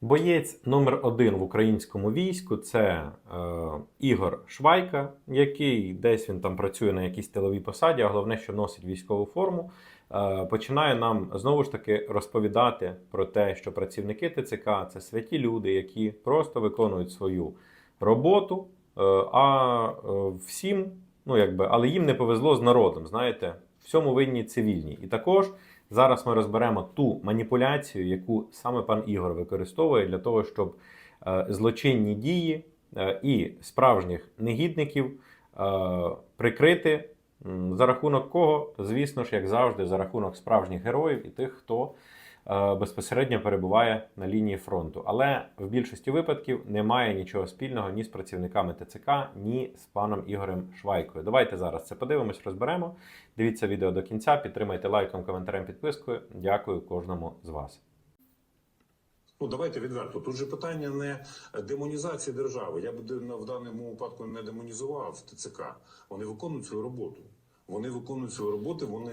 Боєць номер один в українському війську це е, Ігор Швайка, який десь він там працює на якійсь тиловій посаді, а головне, що носить військову форму. Е, починає нам знову ж таки розповідати про те, що працівники ТЦК це святі люди, які просто виконують свою роботу. е, а е, всім, ну якби, але їм не повезло з народом. Знаєте, всьому винні цивільні. І також Зараз ми розберемо ту маніпуляцію, яку саме пан Ігор використовує для того, щоб е, злочинні дії е, і справжніх негідників е, прикрити. За рахунок кого? Звісно ж, як завжди, за рахунок справжніх героїв і тих, хто безпосередньо перебуває на лінії фронту. Але в більшості випадків немає нічого спільного ні з працівниками ТЦК, ні з паном Ігорем Швайкою. Давайте зараз це подивимось, розберемо. Дивіться відео до кінця, підтримайте лайком, коментарем, підпискою. Дякую кожному з вас. Ну давайте відверто. Тут же питання не демонізації держави. Я б в даному випадку не демонізував ТЦК. Вони виконують свою роботу. Вони виконують свою роботу. Вони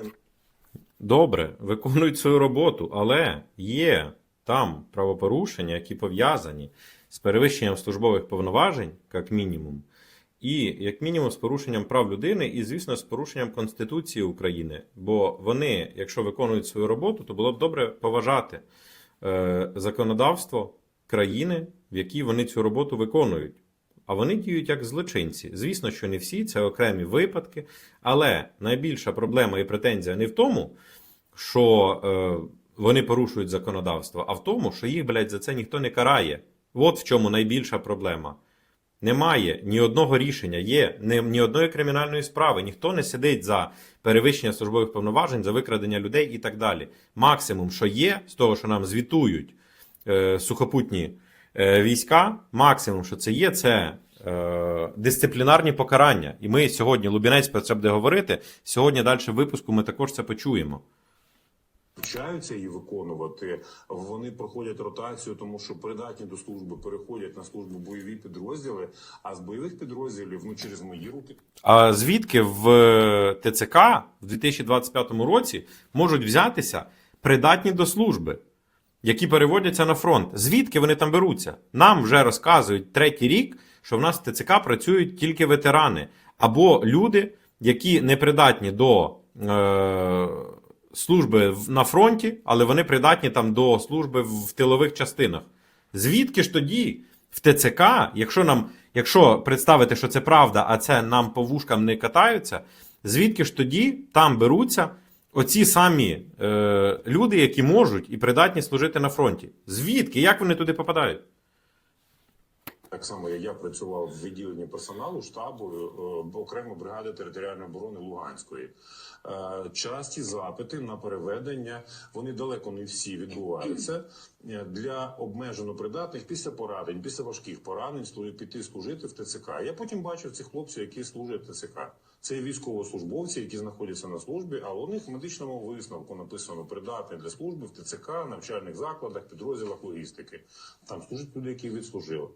Добре, виконують свою роботу, але є там правопорушення, які пов'язані з перевищенням службових повноважень, як мінімум, і як мінімум з порушенням прав людини, і, звісно, з порушенням Конституції України. Бо вони, якщо виконують свою роботу, то було б добре поважати е, законодавство країни, в якій вони цю роботу виконують. А вони діють як злочинці. Звісно, що не всі, це окремі випадки. Але найбільша проблема і претензія не в тому, що е, вони порушують законодавство, а в тому, що їх, блядь, за це ніхто не карає. От в чому найбільша проблема. Немає ні одного рішення, є ні, ні одної кримінальної справи. Ніхто не сидить за перевищення службових повноважень, за викрадення людей і так далі. Максимум, що є, з того, що нам звітують е, сухопутні війська, максимум, що це є, це е, дисциплінарні покарання. І ми сьогодні, Лубінець про це буде говорити. Сьогодні далі в випуску ми також це почуємо. навчаються її виконувати. Вони проходять ротацію, тому що придатні до служби переходять на службу бойові підрозділи. А з бойових підрозділів ну через мої руки А звідки в е, ТЦК в 2025 році можуть взятися придатні до служби, які переводяться на фронт? Звідки вони там беруться? Нам вже розказують третій рік, що в нас в ТЦК працюють тільки ветерани або люди, які не придатні до е, служби на фронті, але вони придатні там до служби в тилових частинах. Звідки ж тоді в ТЦК, якщо нам, якщо представити, що це правда, а це нам по вушкам не катаються, звідки ж тоді там беруться оці самі е, люди, які можуть і придатні служити на фронті? Звідки? Як вони туди попадають? Так само як я працював в відділенні персоналу штабу е, окремо бригади територіальної оборони Луганської. Е, Часті запити на переведення вони далеко не всі відбуваються е, для обмежено придатних після поранень, після важких поранень піти служити в ТЦК. Я потім бачив цих хлопців, які служать в ТЦК. Це військовослужбовці, які знаходяться на службі, а у них в медичному висновку написано придатний для служби в ТЦК, навчальних закладах, підрозділах логістики. Там служать люди, які відслужили.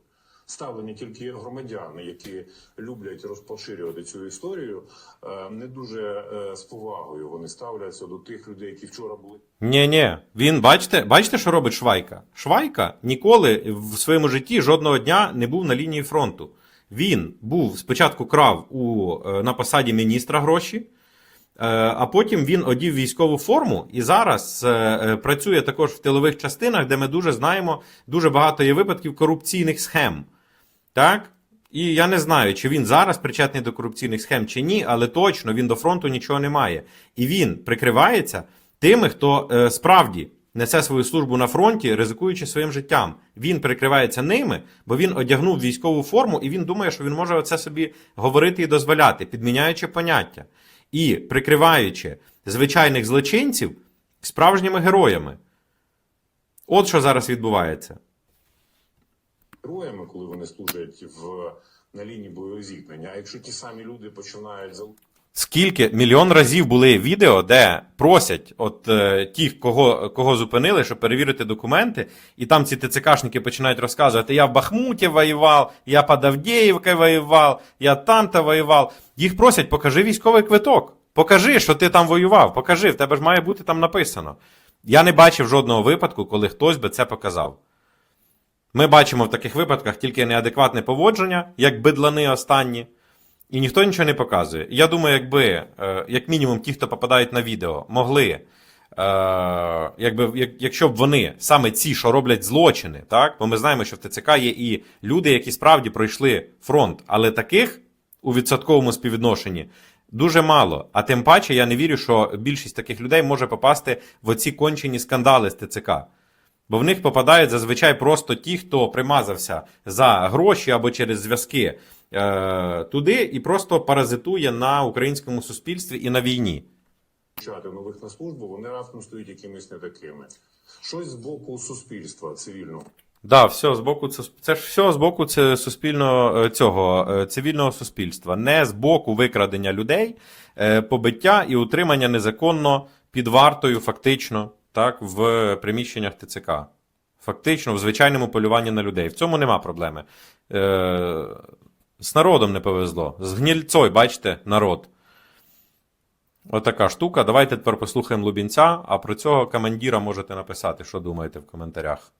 Ставлення тільки громадяни, які люблять розпоширювати цю історію, е, не дуже е, з повагою вони ставляться до тих людей, які вчора були Ні, ні, він бачите, бачите, що робить Швайка? Швайка ніколи в своєму житті жодного дня не був на лінії фронту. Він був спочатку крав у, е, на посаді міністра гроші, а потім він одів військову форму і зараз працює також в тилових частинах, де ми дуже знаємо, дуже багато є випадків корупційних схем. Так? І я не знаю, чи він зараз причетний до корупційних схем чи ні, але точно він до фронту нічого не має. І він прикривається тими, хто е, справді несе свою службу на фронті, ризикуючи своїм життям. Він прикривається ними, бо він одягнув військову форму, і він думає, що він може оце собі говорити і дозволяти, підміняючи поняття і прикриваючи звичайних злочинців справжніми героями. От що зараз відбувається. Героями, коли вони служать в на лінії бойових зіткнення. А якщо ті самі люди починають Скільки мільйон разів були відео, де просять от е, тих, кого, кого зупинили, щоб перевірити документи, і там ці ТЦКшники починають розказувати: я в Бахмуті воював, я під Авдіївкою воював, я там-то воював. Їх просять, покажи військовий квиток. Покажи, що ти там воював. Покажи, в тебе ж має бути там написано. Я не бачив жодного випадку, коли хтось би це показав. Ми бачимо в таких випадках тільки неадекватне поводження, як бидлани останні, і ніхто нічого не показує. Я думаю, якби, е, як мінімум, ті, хто попадають на відео, могли, е, якби, якщо б вони, саме ці, що роблять злочини, так? бо ми знаємо, що в ТЦК є і люди, які справді пройшли фронт, але таких у відсотковому співвідношенні дуже мало. А тим паче я не вірю, що більшість таких людей може попасти в оці кончені скандали з ТЦК. Бо в них попадають зазвичай просто ті, хто примазався за гроші або через зв'язки е, туди і просто паразитує на українському суспільстві і на війні. Чати нових на службу, вони раптом стають якимись не такими. Щось з боку суспільства цивільного. Да, все з боку це, це ж все з боку це суспільного е, цього е, цивільного суспільства, не з боку викрадення людей, е, побиття і утримання незаконно під вартою, фактично, так, в приміщеннях ТЦК. Фактично, в звичайному полюванні на людей. В цьому нема проблеми. Е, з народом не повезло. З гнільцой, бачите, народ. Отака штука. Давайте тепер послухаємо Лубінця, а про цього командира можете написати, що думаєте в коментарях.